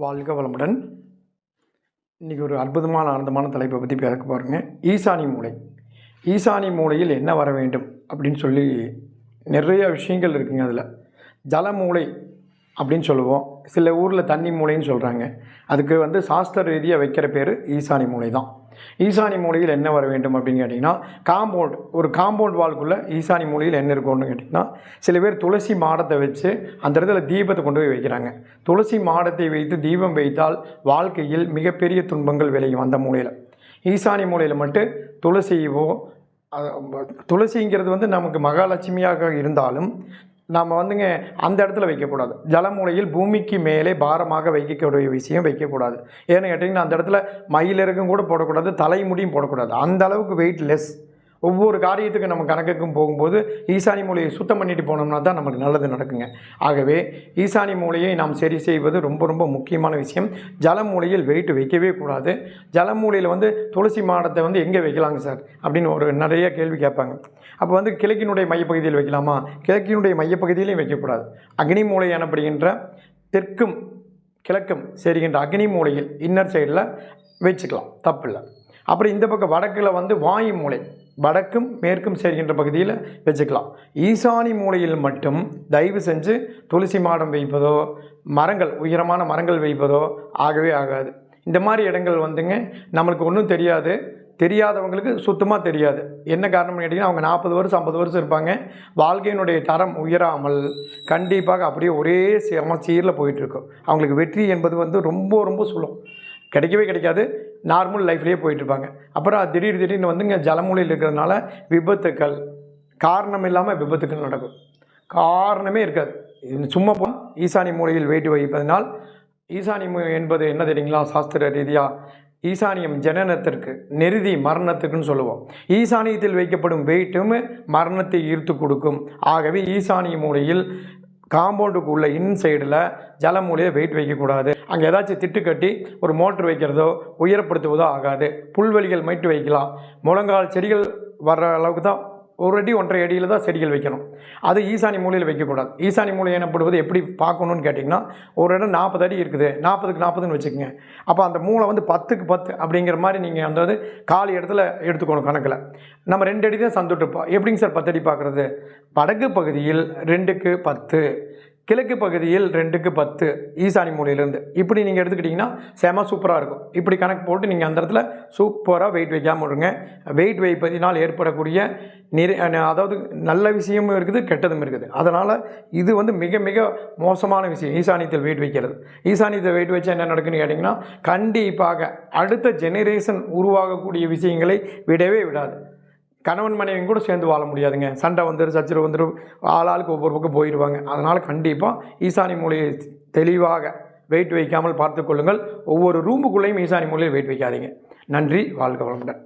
வாழ்க வளமுடன். இன்றைக்கி ஒரு அற்புதமான ஆனந்தமான தலைப்பை பற்றி பேச பாருங்க ஈசானி மூலை ஈசானி மூலையில் என்ன வர வேண்டும்? அப்படின்னு சொல்லி நிறைய விஷயங்கள் இருக்குங்க அதில். ஜல மூளை அப்படின்னு சொல்லுவோம். சில ஊரில் தண்ணி மூலைன்னு சொல்கிறாங்க அதுக்கு வந்து சாஸ்திர ரீதியாக வைக்கிற பேர் ஈசானி மூலை தான் ஈசானி மூலையில் என்ன வர வேண்டும் அப்படின்னு கேட்டிங்கன்னா காம்பவுண்ட் ஒரு காம்பவுண்ட் வால்குள்ளே ஈசானி மூலையில் என்ன இருக்கும்னு கேட்டிங்கன்னா சில பேர் துளசி மாடத்தை வச்சு அந்த இடத்துல தீபத்தை கொண்டு போய் வைக்கிறாங்க. துளசி மாடத்தை வைத்து தீபம் வைத்தால் வாழ்க்கையில் மிகப்பெரிய துன்பங்கள் விளையும் அந்த மூலையில். ஈசானி மூலையில் மட்டும் துளசியவோ துளசிங்கிறது வந்து நமக்கு மகாலட்சுமியாக இருந்தாலும் நாம் வந்துங்க அந்த இடத்துல வைக்கக்கூடாது. ஜலமூலையில் பூமிக்கு மேலே பாரமாக வைக்கக்கூடிய விஷயம் வைக்கக்கூடாது. ஏன்னு கேட்டிங்கன்னா அந்த இடத்துல மயிலிறகும் கூட போடக்கூடாது தலைமுடியும் போடக்கூடாது. அந்த அளவுக்கு வெயிட் லெஸ் ஒவ்வொரு காரியத்துக்கு நம்ம கணக்குக்கும் போகும்போது ஈசானி மூலையை சுத்தம் பண்ணிட்டு போனோம்னா தான் நமக்கு நல்லது நடக்குங்க. ஆகவே ஈசானி மூலையை நாம் சரி செய்வது ரொம்ப ரொம்ப முக்கியமான விஷயம். ஜல மூலையில் வெயிட் வைக்கவே கூடாது. ஜல மூலையில் வந்து துளசி மாடத்தை வந்து எங்கே வைக்கலாங்க சார்? அப்படின்னு ஒரு நிறைய கேள்வி கேட்பாங்க. அப்போ வந்து கிழக்கினுடைய மையப்பகுதியில் வைக்கலாமா? கிழக்கினுடைய மையப்பகுதியிலையும் வைக்கக்கூடாது. அக்னி மூலை எனப்படுகின்ற தெற்கும் கிழக்கும் சரிகின்ற அக்னி மூலையில் இன்னர் சைடில் வச்சுக்கலாம். தப்பில்லை. அப்புறம் இந்த பக்கம் வடக்கில் வந்து வாயு மூலை. வடக்கும் மேற்கும் சேர்கின்ற பகுதியில் வச்சுக்கலாம். ஈசானி மூலையில் மட்டும் தயவு செஞ்சு துளசி மாடம் வைப்பதோ மரங்கள் உயரமான மரங்கள் வைப்பதோ ஆகவே ஆகாது. இந்த மாதிரி இடங்கள் வந்துங்க நம்மளுக்கு ஒன்றும் தெரியாது. தெரியாதவங்களுக்கு சுத்தமாக தெரியாது. என்ன காரணம்னு கேட்டிங்கன்னா அவங்க நாற்பது வருஷம் ஐம்பது வருஷம் இருப்பாங்க. வாழ்க்கையினுடைய தரம் உயராமல் கண்டிப்பாக அப்படியே ஒரே சீரமாக சீரில் போயிட்டுருக்கும் அவங்களுக்கு வெற்றி என்பது வந்து ரொம்ப ரொம்ப சுலம் கிடைக்கவே கிடைக்காது. நார்மல் லைஃப்லேயே போயிட்டுருப்பாங்க. அப்புறம் திடீர் திடீர்னு வந்துங்க ஜலமூலையில் இருக்கிறதுனால விபத்துக்கள் காரணம் இல்லாமல் விபத்துக்கள் நடக்கும். காரணமே இருக்காது. சும்மா போ ஈசானி மூலையில் வெயிட்டு வைப்பதனால் ஈசானி மூ- என்பது என்ன தெரியுங்களா? சாஸ்திர ரீதியாக ஈசானியம் ஜனனத்திற்கு நெருதி மரணத்துக்குன்னு சொல்லுவோம். ஈசானியத்தில் வைக்கப்படும் வெயிட்டும் மரணத்தை ஈர்த்து கொடுக்கும். ஆகவே ஈசானிய மூலையில் காம்பவுண்டுக்கு உள்ள இன்சைடில் ஜலமூலையை வெயிட் வைக்கக்கூடாது. அங்கே ஏதாச்சும் திட்டு கட்டி ஒரு மோட்டர் வைக்கிறதோ உயரப்படுத்துவதோ ஆகாது. புல்வெளிகள் மட்டும் வைக்கலாம். முழங்கால் செடிகள் வர்ற அளவுக்கு தான் ஒரு அடி ஒன்றரை அடியில் தான் செடிகள் வைக்கணும். அது ஈசானி மூலையில் வைக்கக்கூடாது. ஈசானி மூலை எனப்படுவது எப்படி பார்க்கணுன்னு கேட்டிங்கன்னா ஒரு இடம் நாற்பது அடி இருக்குது. நாற்பதுக்கு நாற்பதுன்னு வச்சுக்கோங்க. அப்போ அந்த மூளை வந்து பத்துக்கு பத்து அப்படிங்கிற மாதிரி நீங்கள் அந்த வந்து காலி இடத்துல எடுத்துக்கணும் கணக்கில். நம்ம ரெண்டு அடி தான் சந்துட்டுருப்போம் எப்படிங்க சார் பத்து அடி பார்க்குறது? வடக்கு பகுதியில் ரெண்டுக்கு பத்து. கிழக்கு பகுதியில் ரெண்டுக்கு பத்து ஈசானி மூலையிலேருந்து. இப்படி நீங்கள் எடுத்துக்கிட்டிங்கன்னா செம சூப்பராக இருக்கும். இப்படி கணக்கு போட்டு நீங்கள் அந்த இடத்துல சூப்பராக வெயிட் வைக்காமல் விடுங்க. வெயிட் வைப்பதினால் ஏற்படக்கூடிய நிறை அதாவது நல்ல விஷயமும் இருக்குது கெட்டதும் இருக்குது. அதனால் இது வந்து மிக மிக மோசமான விஷயம். ஈசானியத்தில் வெயிட் வைக்கிறது. ஈசானியத்தில் வெயிட் வச்சா என்ன நடக்குன்னு கேட்டிங்கன்னா கண்டிப்பாக அடுத்த ஜெனரேஷன் உருவாகக்கூடிய விஷயங்களை விடவே விடாது. கணவன் மனைவியும் கூட சேர்ந்து வாழ முடியாதுங்க. சண்டை வந்துடும் சச்சரவு வந்துடும் ஆளாளுக்கு ஒவ்வொரு பக்கம் போயிடுவாங்க அதனால் கண்டிப்பாக ஈசானி மூலையை தெளிவாக வெயிட் வைக்காமல் பார்த்துக்கொள்ளுங்கள் ஒவ்வொரு ரூமுக்குள்ளேயும் ஈசானி மூலையில் வெயிட் வைக்காதீங்க. நன்றி வாழ்க வளமுடன்.